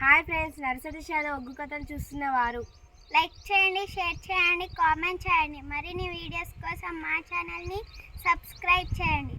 Hi friends nursery షాలో ఒగ్గు కథలు చూస్తున్న వారు. లైక్ చేయండి షేర్ చేయండి కామెంట్ చేయండి. మరిన్ని వీడియోస్ కోసం మా ఛానల్ని సబ్స్క్రైబ్ చేయండి.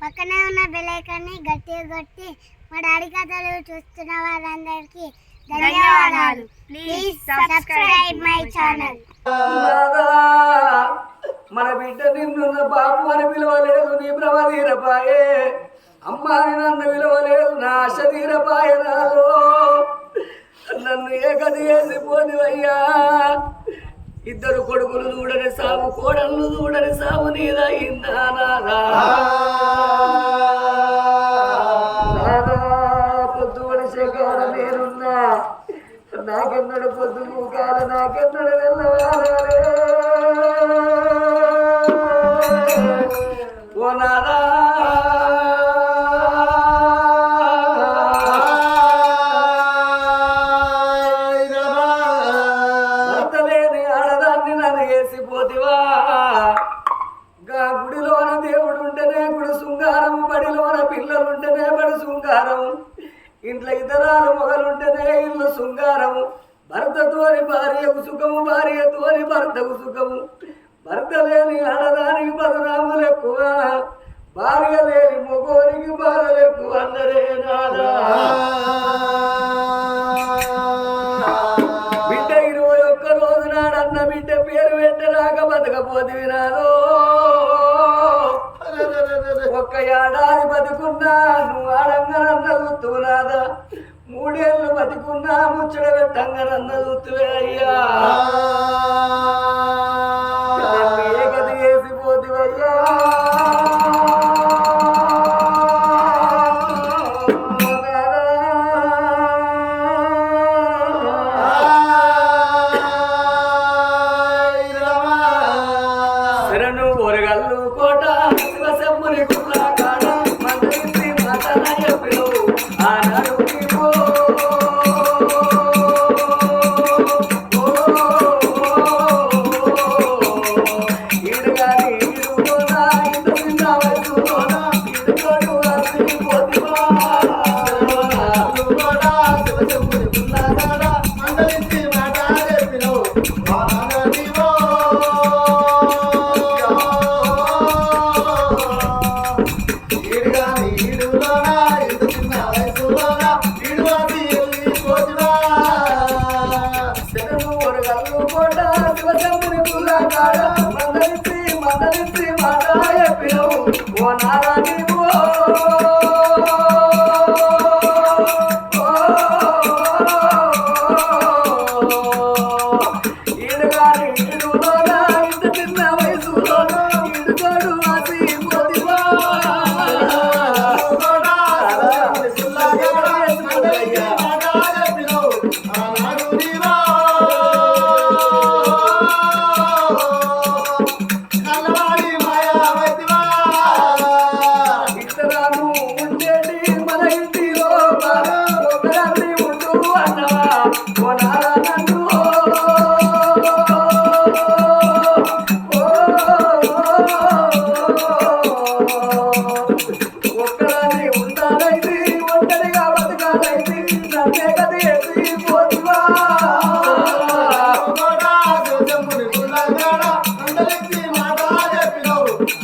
పక్కనే ఉన్న బెల్ ఐకాన్ని గట్టిగా కొట్టి మా డాడీ కథలు చూస్తున్న వారందరికీ ధన్యవాదాలు. ప్లీజ్ సబ్స్క్రైబ్ మై ఛానల్ మన బిడ్డ నిన్నున్న బాపు అని పిలవలేదు నీ తీరపాయే అమ్మాని నన్ను విలువలేదు నా శరీర పాయనాలు నన్ను ఏకది వేసిపోనివయ్యా ఇద్దరు కొడుకులు చూడని సాగు కోడళ్ళు చూడని సాగు నీదయిందా నాదా? నేనున్నా. నాకెన్నడు పొద్దు మూకాల నాకెన్నడు వెళ్ళవాలే ఓ నాదా భర్తతోని భార్యకు సుఖము భార్యతోని భర్తకు సుఖము. భర్త లేని ఆడదానికి బదనాములు ఎక్కువ భార్య లేని మొగోనికి బాధలు ఎక్కువ అందరే నాదా. బిడ్డ ఇరవై ఒక్క రోజు నాడన్న బిడ్డ పేరు పెట్టరాక బతకపోతే వినాలో ఒక్క ఏడాది బతుకున్నా నువ్వు ఆడంగనన్న చూస్తున్నాదా మూడేళ్ళు బతుకున్నా ముచ్చట పెట్టంగనన్న చూస్తువే అయ్యా. నన్ను ఏకది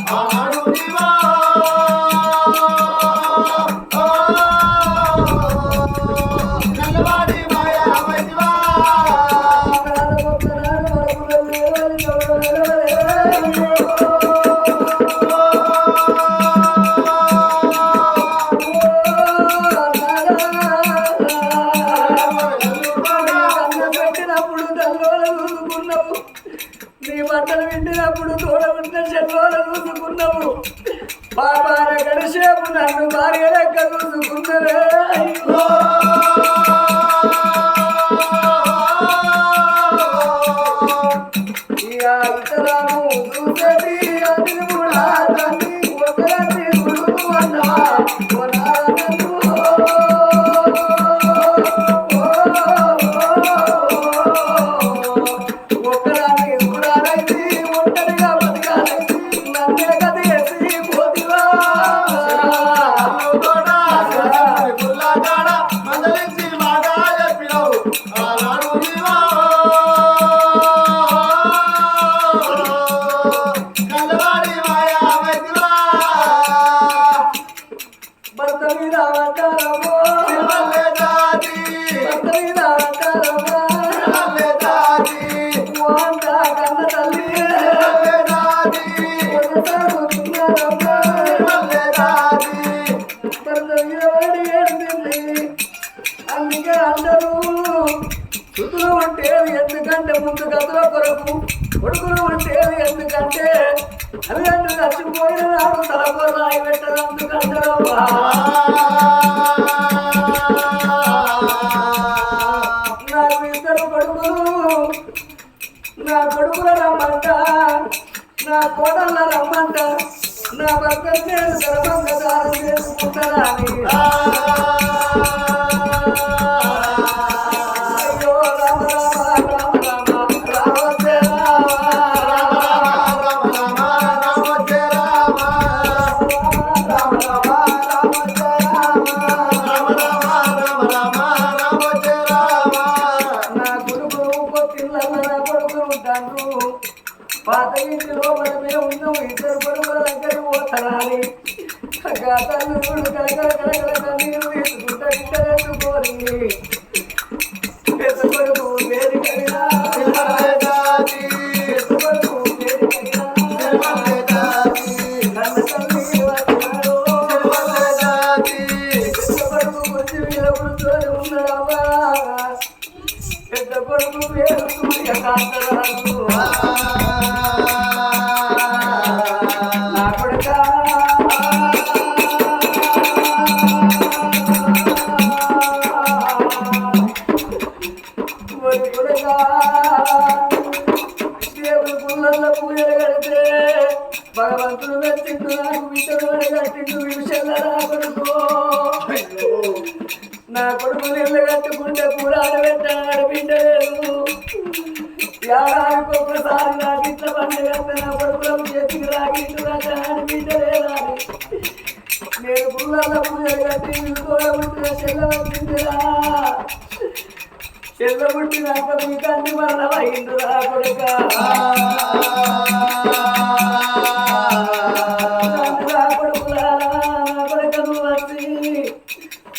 啊男同胞们 నా కొడుకుల రమ్మంట నా కోడళ్ళ రమ్మంట నా భర్త నేను గర్భంగా దానం చేసుకుంటానని తల్లి కలకల కలకల కన్నీరు తీసుకుంటా ఇద్దరెత్తుకోరి పెద్ద దేవుడు పుల్లల్లో పూజలు కడితే భగవంతుడు వెచ్చిండు నాకు బిడ్డలు కట్టిండు విషయంలో నా కొడుకు. నా కొడుకు నీళ్ళు కట్టుకుంటే కూడాడు పెట్టాడు బిడ్డలేదు ఏడాదికి ఒక్కసారి నాకు ఇట్ల పండుగ నా కొడుకులకు చేతికి రాకిట్టు రాని బిడ్డలేదా నేను పుల్లల పూజలు కట్టి కూడా పుట్టిన చెల్ల వచ్చిందిరా చెల్ల పుట్టినాక మీ కన్ని మరణం అయిందిరా కొడుక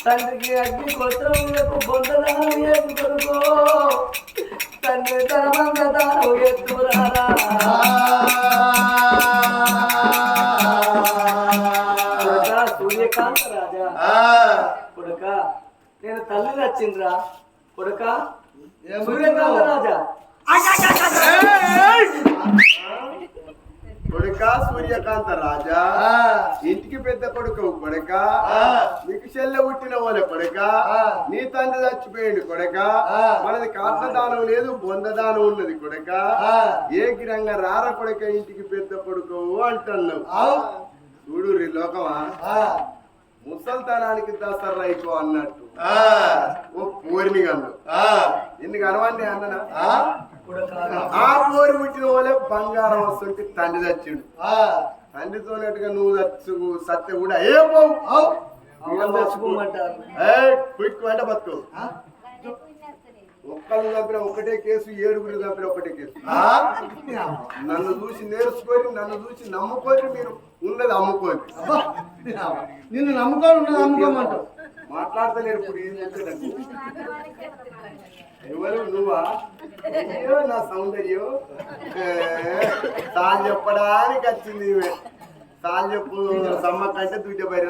తండ్రికి అగ్ని గోత్రములకు బొందదానం చేసుకొనుకో తండ్రి తన మంగదానం ఎత్తురారా కొడుకా, సూర్యకాంత రాజా. కొడుక నేను తల్లి నచ్చిందిరా కొడుక? సూర్యకాంత రాజా. కొడుక సూర్యకాంత రాజా. ఇంటికి పెద్ద కొడుకు కొడుక. నీకు చెల్లె పుట్టిన వాళ్ళ కొడుక. నీ తండ్రి చచ్చిపోయింది కొడుక. మనది కాట్లదానం లేదు బొందదానం ఉన్నది కొడుక. ఏ గిరంగా రార కొడుక ఇంటికి పెద్ద కొడుకు అంటున్నావు. చూడు రీ లోకమా? ముసల్తనానికి దసరైకో అన్నట్టు. ఓ పోరిని గన్ను ఎందుకు అనవాన్ని అన్ననా? కొడుక ఆ పోరి పుట్టిన వాళ్ళే బంగారం వస్తుంటే తండ్రి చచ్చిండు. తండ్రితోనట్టుగా నువ్వు చచ్చు సత్య కూడా ఏ పోవు? అమ్మ తెచ్చుకోమంటారు క్విక్ వెంట బతుకు. ఒక్కళ్ళు చంపిన ఒకటే కేసు ఏడుగురు చంపిన ఒకటే కేసు. నన్ను చూసి నేర్చుకొని నన్ను చూసి నమ్ముకొని మీరు ఉన్నది అమ్ముకోండి నిన్ను నమ్ముకోవాలి ఉన్నది అమ్ముకోమంటావు. మాట్లాడతలేరు ఇప్పుడు ఏం ఎవరు నువ్వా? అయ్యో నా సౌందర్యం. తాను చెప్పడానికి వచ్చింది ఈమె తాను చెప్పు సమ్మ కంటే దుడ్డ బయట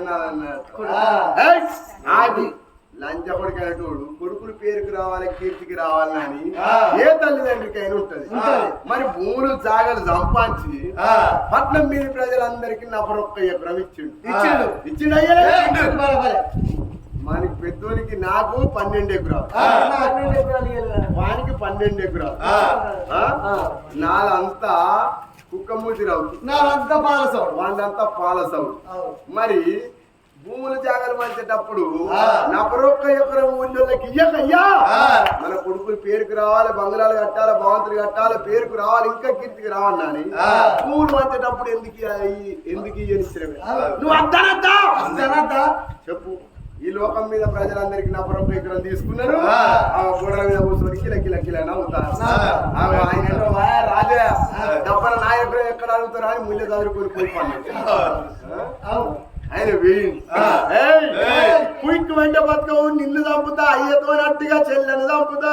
ఆది లంచ కొడుకైనటోడు కొడుకులు పేరుకు రావాలి కీర్తికి రావాలని ఏ తల్లిదండ్రికైనా ఉంటది. మరి భూములు జాగలు సంపాదించి పట్నం మీద ప్రజలందరికీ నపరొక్క ఎకరం ఇచ్చిండు. ఇచ్చిండు. మనకి పెద్దోనికి నాకు పన్నెండు ఎకరాలు. వానికి పన్నెండు ఎకరాలు. ఆ? నాదంతా కుక్కమూతి రావు నాదంతా పాలసవాడు వాడంతా పాలసవు అవును. మరి భూములు జాగలు పంచేటప్పుడు ఆ. నపరొక్క ఎకరం ఊళ్ళోకి ఇయ్యకయ్యా మన కొడుకులు పేరుకు రావాలి బంగ్లాలు కట్టాలి భవంతులు కట్టాలి పేరుకు రావాలి ఇంకా కీర్తికి రావాలని ఆ. భూములు పంచేటప్పుడు ఎందుకు ఎందుకు ఇయ్యనిచ్చినవే. నువ్వు అద్దనద్దా జనత చెప్పు ఈ లోకం మీద ప్రజలందరికీ నా ఎకరం తీసుకున్నారు ఆ. గోడల మీద కూర్చొని కిల కిల కిల. ఆ, ఆయన ఏంటో, "వా, రాజా డబ్బన నాయకుడు ఎక్కడ అడుగుతారా అని ముళ్ళ చదువుకొని పోయి పన్నాడు. ఆ? అవును ఆయన వేయండి క్విక్ వెంట బతుకవు నిన్ను చంపుతా అయ్యతో నట్టుగా చెల్లెను చంపుతా.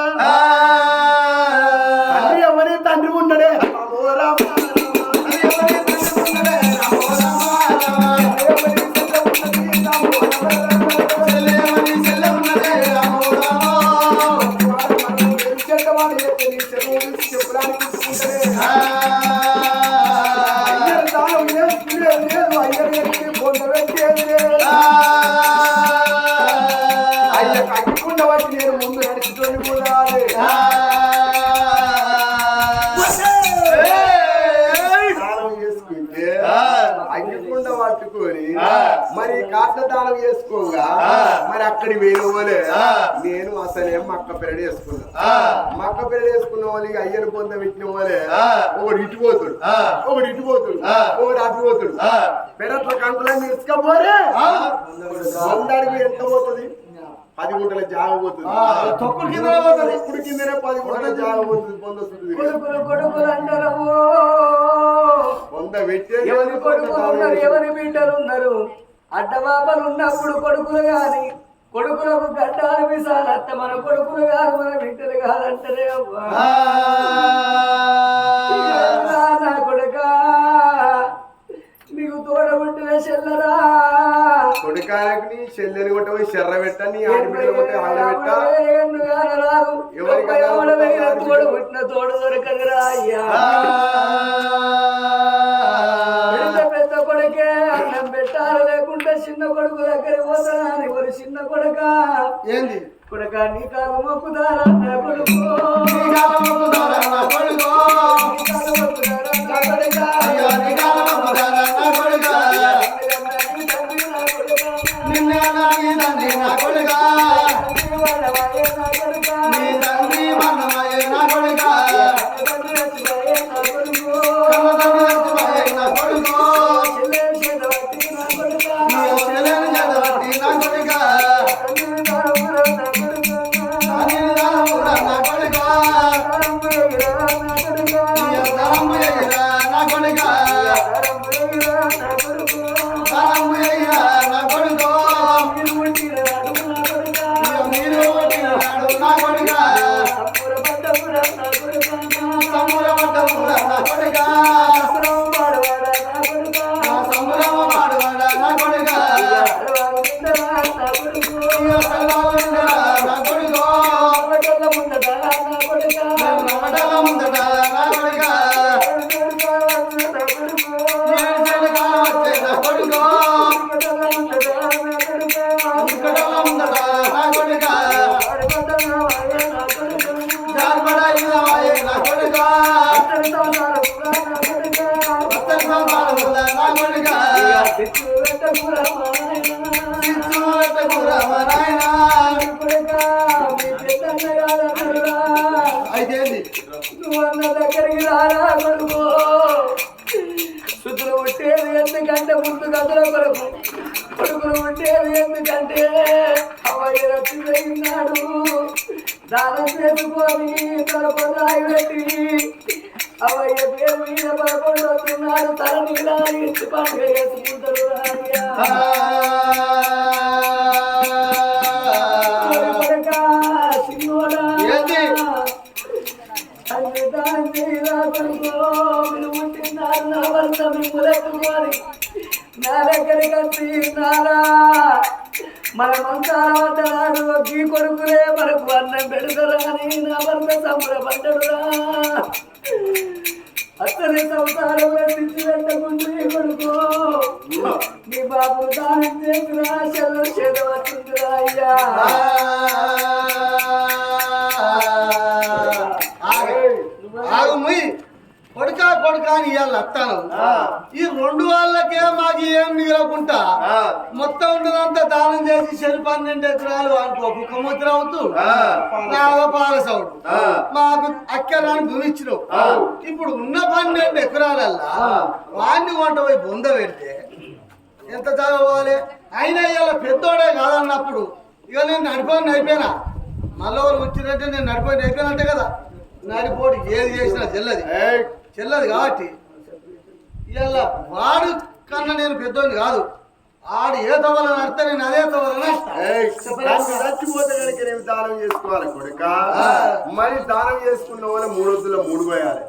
చేసుకోగా మరి అక్కడి వేయవలే నేను అసలే మక్క పెరడు వేసుకున్నా. మక్క పెరడు వేసుకున్న వాళ్ళకి అయ్యను పొంద పెట్టిన వాళ్ళే. ఒకడు ఇటు పోతుడు. ఒకడు ఇటు పోతుడు. ఒకడు అటు పోతుడు. పెరట్ల కంకులన్నీ ఇసుకపోరే వందడుగు ఎంత పోతుంది? పది గుంటల జాగ పోతుంది. తొక్కుడు కిందనే పోతుంది. తొక్కుడు కిందనే పది గుంటల జాగ పోతుంది పొందొస్తుంది వంద పెట్టే ఎవరి కొడుకులు ఉన్నారు ఎవరి బిడ్డలు ఉన్నారు? అడ్డబాబలు ఉన్నప్పుడు కొడుకులు గాని కొడుకులకు గడ్డాలు విసాలత్త మన కొడుకులు కాదు మన బిడ్డలు అవ్వా. నా కొడుక నీకు తోడబుట్టిన చెల్లరా. నీ చెల్లెని కొట్ట పోయి శర్ర పెట్ట నీ ఆడబిడ్డలు కొట్ట ఆడబెట్ట ఎవరికి తోడు పుట్టిన తోడు దొరకదురా అయ్యా. చిన్న కొడుకు దగ్గర పోతానా అని ఒక చిన్న కొడుక ఏంది కొడుక నీ కాలు మొక్కుదారా నా కొడుకు నీ కాలం మొక్కుతారా నా కొడుకో? నీ కాలు మొక్కుదారా నా కొడుక అయ్యో, నీ కాలం మొక్కుతారా నా కొడుకా? నీ తండ్రి నా కొడుక నిన్నే నా నీ తండ్రి నా కొడుకా? అయితే ఏంది? నువ్వన్న దగ్గరికి రారా కొడుకు? శుద్ధులు పుట్టేది ఎందుకంటే ముందు గదుల కొరకు కొడుకులు పుట్టేది ఎందుకంటే అవయ్య రచ్చిపోయినాడు దానం చేసుకొని తలపు రాయి పెట్టి అవయ్య పేరు మీద పదకొండు వస్తున్నాడు. తల నీలా ఇచ్చి పండుగ చేసుకుంటారు రాయ్యా పుట్టినారు నా వల్ల మిమ్ములెత్తుకొని నా దగ్గరికి వచ్చి మన మంచాల వద్దనాడు కొడుకులే మనకు అన్నం పెడతారా అని నా భర్త సంబరపడ్డడురా అతని సంసారంలో తిరిగి పెట్టకుండా కొడుకో నీ బాబు దాని చేసిరా చెల్లు చేదవచ్చుందిరా అయ్యా. ఆగు ముయ్. కొడుకా కొడుకా అని ఇవాళ వస్తాను ఈ రెండు వాళ్ళకే మాకు ఏం మిగలకుంటా? మొత్తం ఉన్నదంతా దానం చేసి చెరి పన్నెండు ఎకరాలు అనుకో కుక్కముద్ర అవుతూ నాలుగు పాల సౌడు. మాకు అక్కరాని భూమి ఇచ్చినావు. ఇప్పుడు ఉన్న పన్నెండు ఎకరాలల్లా వాడిని వంట పోయి బొంద పెడితే ఎంత చదవాలి? అయినా ఇవాళ పెద్దోడే కాదన్నప్పుడు ఇక నేను నడిపోయి అయిపోయినా. మళ్ళీ వాళ్ళు వచ్చినట్టే నేను నడిపోయి అయిపోయినట్టే కదా. నడిపోడు. ఏది చేసినా చెల్లది. చెల్లది కాబట్టి ఇవాళ వాడు కన్నా నేను పెద్దోని కాదు. ఆడు ఏ తవల నడితే నేను అదే తవల చచ్చిపోతే కనుక నేను దానం చేసుకోవాలి కొడుక. మరి దానం చేసుకున్న వాళ్ళ మూడు వద్దుల మూడు పోయాలి.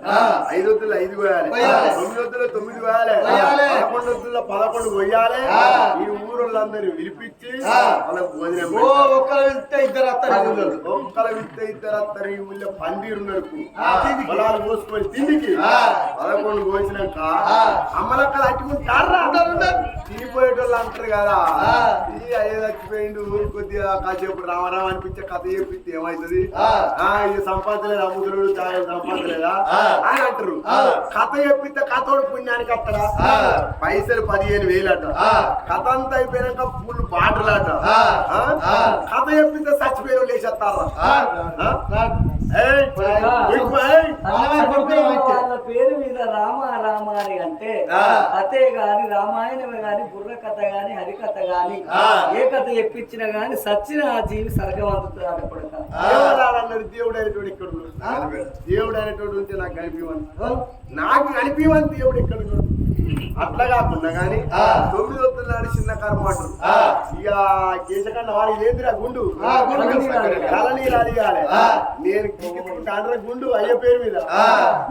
ఐదు వద్దుల ఐదు పోయాలి. తొమ్మిది వద్దుల తొమ్మిది పోయాలి. పోయాలి. పదకొండు వద్దుల పదకొండు పోయాలి. ఈ ఊరోళ్ళందరినీ పిలిపించి వాళ్ళకి భోజనం. ఒక్కరు వెళ్తే ఇద్దరు అత్తారు ఒక్కల విత్తే ఇద్దరు అత్తరు ఈ ఊళ్ళో పందిరు నడుపు పొలాలు పోసుకొని తిండికి. పదకొండు పోసినాక అమ్మలక్కలు అట్టుకుంటారా? తినిపోయేటోళ్ళు అంటారు కదా. ఈ అయ్యే చచ్చిపోయిండు కొద్దిగా కాసేపు రామారావు అనిపించే కథ చెప్పిస్తే ఏమవుతుంది ఆ. ఇది సంపాదలేదు అమ్ముతుడు సంపాదలేదా అని అంటారు. కథ చెప్పితే కథోడు పుణ్యానికి అత్తడా పైసలు పదిహేను వేలు అట కథ అంతా అయిపోయినాక ఫుల్ బాటలు అట? కథ చెప్పితే చచ్చిపోయిన లేచేస్తారా. వాళ్ళ పేరు మీద రామ రామ అని అంటే కథే గాని రామాయణమే గాని బుర్ర కథ గాని హరికథ గాని ఏ కథ చెప్పించినా గాని సచ్చిన ఆ జీవి సరగం అందుతుంది కొడుక దేవుడు అనేటోడు ఇక్కడ దేవుడు అనేటోడు ఉంటే నాకు కనిపించమని నాకు కనిపించమని దేవుడు ఇక్కడ ఉన్నాడు. అట్లా కాకుండా గాని తొమ్మిది వస్తున్నాడు చిన్న కర్మాటు ఇక వాడి లేదురా గుండు. కల నీళ్ళు అడిగాలి నేను కాండ్ర గుండు అయ్య పేరు మీద.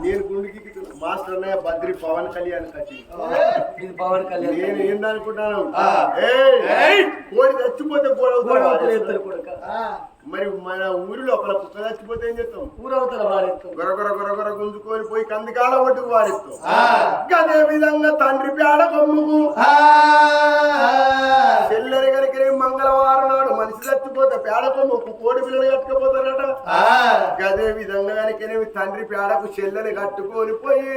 నేను గుండుకి మాస్టర్ అన్నయ్య బద్రి పవన్ కళ్యాణ్ కచ్చి ఇది పవన్ కళ్యాణ్ నేను ఏందనుకుంటాను? ఏయ్, కోడి చచ్చిపోతే గోడ మరి మన ఊరిలో ఒకళ్ళ కుక్క చచ్చిపోతే ఏం చేస్తాం? ఊరవతల వారెత్తారు గొర గొర గొర గొర గుంజుకొని పోయి కందికాల ఒడ్డుకు వారిస్తాం. అదే విధంగా తండ్రి పేడ కొమ్ముకు చెల్లెరి గరికి మంగళవారం నాడు మనిషి చచ్చిపోతే పేడ కొమ్ముకు కోడి పిల్లలు కట్టుకుపోతారట. అదే విధంగా కనుక తండ్రి పేడకు చెల్లెని కట్టుకొని పోయి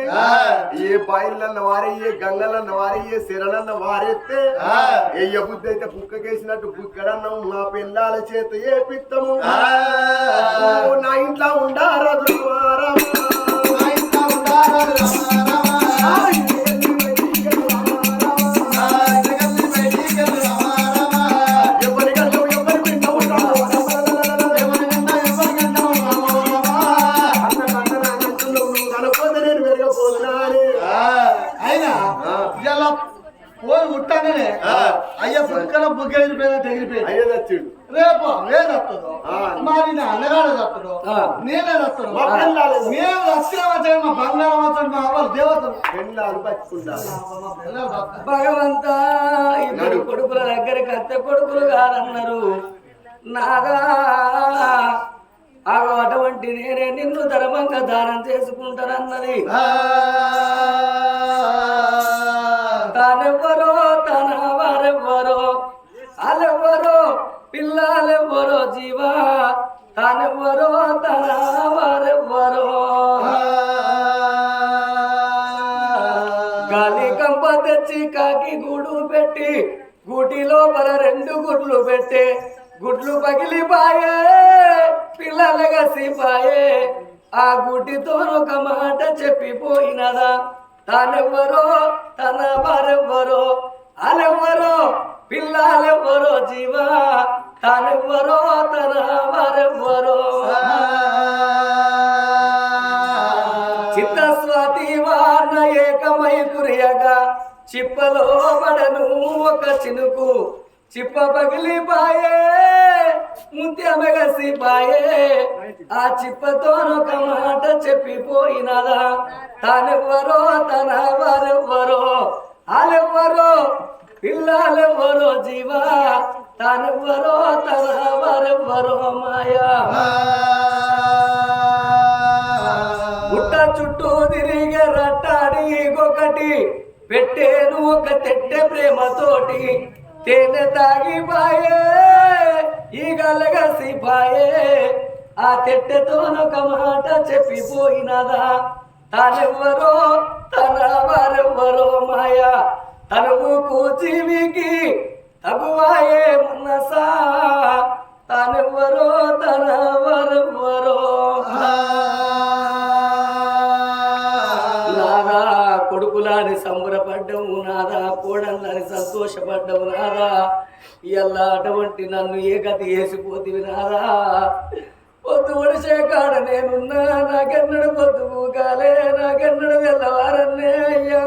ఏ బాయిలన్న వారయ్యే గంగలన్న వారయ్యే సిరలన్న వారెత్తే ఎయ్య బుద్ధి అయితే కుక్కకేసినట్టు కుక్కడన్నం మా పిల్లల చేత ఏ పిత్తము ఓ నా ఇంట్లో ఉండారదు ఎవరి తప్ప. భగవంత ఇద్దరు కొడుకుల దగ్గరికి అత్త కొడుకులు కాదన్నారు నాదా ఆగో అటువంటి నేనే నిన్ను ధర్మంగా దానం చేసుకుంటానన్నది ఆ. పెట్టే గుడ్లు పగిలిపాయే పిల్లలుగా సిపాయే ఆ గుడ్డితో ఒక మాట చెప్పిపోయినదా? తానెవ్వరో తన వారెవ్వరో అలెవ్వరో పిల్లలెవ్వరో జీవా? తానెవ్వరో తన వారెవ్వరో చిత్తస్వాతి వాన ఏకమై కురియగా చిప్పలో పడను ఒక చినుకు. చిప్ప పగిలిపాయే ముత్యమగసిపాయే ఆ చిప్పతో ఒక మాట చెప్పిపోయినదా? తానెవ్వరో తన వారెవ్వరో ఆలెవ్వరో పిల్లలెవ్వరో జీవా? తానెవ్వరో తన వారెవ్వరో మాయా? గుట్ట చుట్టూ తిరిగి రట్టాడి ఒకటి పెట్టేను ఒక తెట్టె ప్రేమతోటి. తేనె తాగిపాయే ఈ గలగసిపాయే ఆ తెట్టెతో ఒక మాట చెప్పిపోయినదా? తానెవ్వరో తన వారెవ్వరో మాయా? తనువు కూచివికి తగువాయే మనసా? తానెవ్వరో తన వారెవ్వరో కొడుకులాని సంబరపడ్డము నాదా కోడళ్ళని సంతోషపడ్డము నాదా. ఇలా అటువంటి నన్ను ఏ గతి వేసిపోతివి నాదా? పొద్దు ఒడిసే కాడ నేనున్నా నాకెన్నడ పొద్దు కాలే నాకెన్నడ తెల్లవారన్నే అయ్యా.